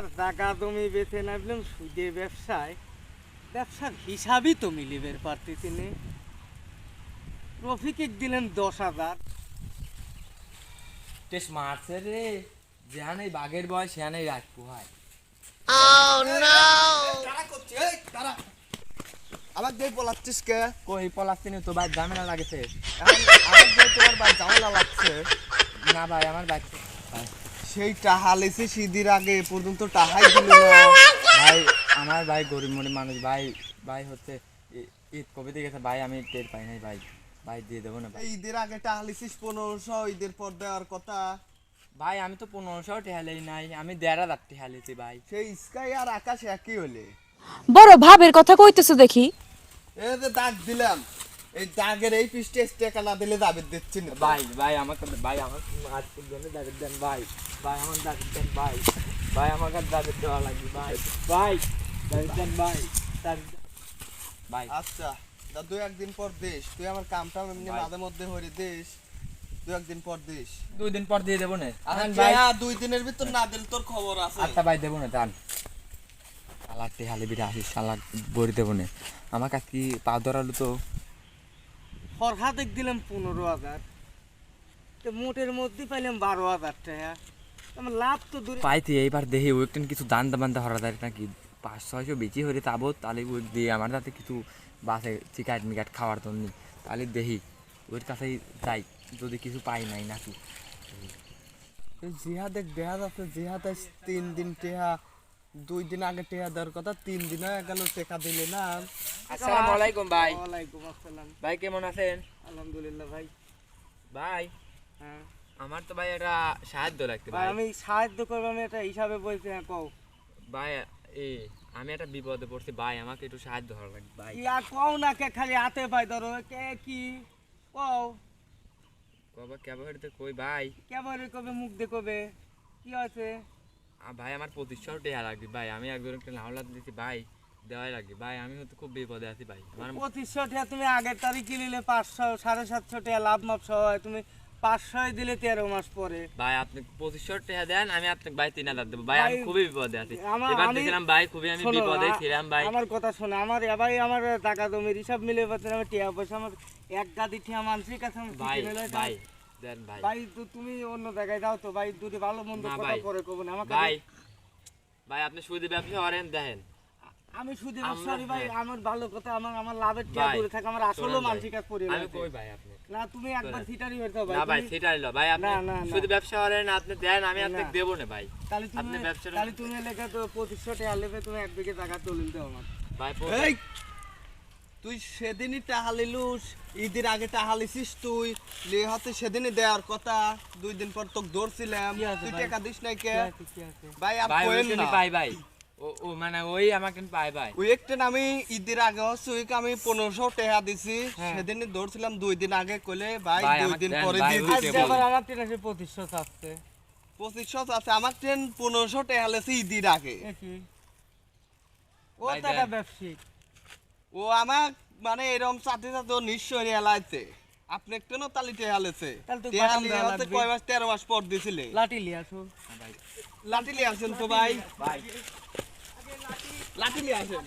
আর টাকা তুমি বেছে নামলাম সুদে ব্যবসায় ব্যবসার হিসাবই তো মিলিবের পারতেছি নে রফিকে দিলেন দশ হাজার। মারছে রে যেহানে বাঘের বয় সেহানে রাগ পোহায় আমাকে দিয়ে বলাচ্ছিস কে? কই পলাস্তিনি তো ভাই ঝামেলা লাগেছে। এখন আমাকে তোমার ভাই ঝামেলা লাগছে। না ভাই আমার বাইক সেই টাহা লেছে সিদির আগে এ পর্যন্ত টাহাই দিল না। ভাই আমার ভাই গরিব মরিব মানুষ ভাই ভাই হচ্ছে ই- ঈদ কবে থেকে গেছে? ভাই আমি টের পাই নাই ভাই। ভাই দিয়ে দেবো না ভাই। ঈদের আগে টাহা লিছিস পনেরোশো ঈদের পর দেওয়ার কথা। ভাই আমি তো পনেরোশো টেহালেই নাই আমি দেড় হাজার টেহালেছি ভাই। সেই স্কাই আর আকাশ একই হলে বড় ভাবের কথা কইতেছো দেখি। এই যে দাগ দিলাম। এই দাগের এই পিসটা টাকা না দিলে দাবির দিচ্ছি না। ভাই ভাই আমাকে ভাই আমার আজকের জন্য দাবির দেন ভাই। ভাই আমার দাবির দেন ভাই। ভাই আমার কাছে দাবির দেওয়া লাগবে ভাই। ভাই দাবির দেন ভাই। ভাই। আচ্ছা দা দুই একদিন পর দিস। তুই আমার কামটা এমনি মাঝে মধ্যে হরে দিস। দুই একদিন পর দিস। দুই দিন পর দিয়ে দেবো না। ভাই। ভাই দুই দিনের ভিতর না দিল তোর খবর আছে। আচ্ছা ভাই দেবো না টান সালাদ টেহালে বিটা আসিস সালাদ বড়ি দেবো না। আমার কাছে কি পা ধরালো তো ফরহাদেক দিলাম পনেরো হাজার। তো মোটের মধ্যে পাইলাম বারো হাজার টাকা। আমার লাভ তো দূরে পাইতে এইবার দেখি ওয়েকটেন কিছু দান দাবান হরা যায় নাকি পাঁচ ছয়শো বেশি হলে তাবো তাহলে ওই দিয়ে আমার যাতে কিছু বাসে চিকাট মিকাট খাওয়ার জন্য। তাহলে দেখি ওর কাছেই যাই যদি কিছু পাই নাই নাকি। জিহাদে দেখা যাচ্ছে জিহাদে তিন দিন টেহা দুই দিন আগে টেহা দেওয়ার কথা তিন দিন হয়ে গেল টেকা দিলে না। আসসালামু আলাইকুম ভাই। ওয়ালাইকুম আসসালাম। ভাই কেমন আছেন? আলহামদুলিল্লাহ ভাই। ভাই হ্যাঁ। আমার তো ভাই এটা সাহায্য লাগতে ভাই আমি সাহায্য করব আমি এটা হিসাবে বলছি হ্যাঁ কও। ভাই এই আমি একটা বিপদে পড়ছি ভাই আমাকে একটু সাহায্য করা লাগবে ভাই। আর কও না কে খালি হাতে ভাই ধরো কে কি? কও। কবে কেবল কই ভাই? কেবারে কবে মুখ দে কবে? কি আছে ভাই আমার পঁচিশশো টাকা লাগবে ভাই। আমি একজন একটা লাউলাদ দিচ্ছি ভাই। দেওয়াই লাগবে ভাই। আমি হয়তো খুব বিপদে আছি ভাই। আমার পঁচিশশো টাকা তুমি আগের তারিখে নিলে পাঁচশো সাড়ে সাতশো টাকা লাভ মাপ সহ হয়। তুমি পাঁচশোই দিলে তেরো মাস পরে। ভাই আপনি পঁচিশশো টাকা দেন আমি আপনাকে ভাই তিন হাজার দেবো। ভাই আমি খুবই বিপদে আছি। এবার দেখছিলাম ভাই খুবই আমি বিপদে ছিলাম ভাই। আমার কথা শোনো আমার এবারে আমার টাকা জমির হিসাব মিলে পাচ্ছেন আমার টিয়া পয়সা আমার এক গাদি ঠিয়া মানুষের কাছে আমি ভাই ভাই দেন ভাই। ভাই তো তুমি অন্য জায়গায় যাও তো ভাই দুটি ভালো মন্দ কথা ভাই। পরে না আমাকে ভাই ভাই আপনি সুদি ব্যবসা করেন দেখেন। আমি শুধু আমরা- সরি ভাই হ্যাঁ। আমার ভালো কথা আমার আমার লাভের টিয়া দূরে থাকে আমার ভাই, মানসিক কাজ পড়ে আমি কই ভাই আপনি? না তুমি একবার। থিটারি হয়ে যাও ভাই। না ভাই তুমি- সেটা নিল ভাই আপনি। শুধু ব্যবসা করেন আপনি দেন আমি আপনাকে। দেবো না ভাই। তাহলে তুমি তাহলে তুমি লেগে তো পঁচিশশো টাকা নেবে তুমি এক বিঘে টাকা দলিল দাও আমার। ভাই এই! তুই সেদিনই টাহা লিলুস ঈদের আগে টাহা লিছিস তুই। লে হাতে সেদিনই দেওয়ার কথা দুই দিন পর তোকে ধরছিলাম। তুই টাকা দিস নাই কে আছে, আছে? ভাই আর ভাই কোয়েন না। পাই ভাই। ও ও মানে ওই আমাকে পাই ভাই। ওই একটা আমি ঈদের আগে হচ্ছে আমি পনেরোশো টাকা দিছি। হ্যাঁ। সেদিনই ধরছিলাম দুই দিন আগে কইলে ভাই ভাই, দুই দিন পরে ভাই, দিয়ে আজকে আবার আমার টেনাসে পঁচিশশো চাচ্ছে। পঁচিশশো আছে আমার ট্রেন পনেরোশো টাকা লেছে ঈদের আগে। ও টাকা। ব্যবসায়িক। ও আমার মানে এরকম চাতে চাতে ও নিশ্চয় এলাইছে আপনি একটু না তালিতে টেহা লেছে তাহলে তো টেহা বাদাম লিয়ে দেওয়া হচ্ছে লাগবে। কয় মাস তেরো মাস পর দিছিলে লাঠি লিয়ে আসো লাঠি লিয়ে আসেন তো ভাই ভাই লাঠি লিয়ে আসেন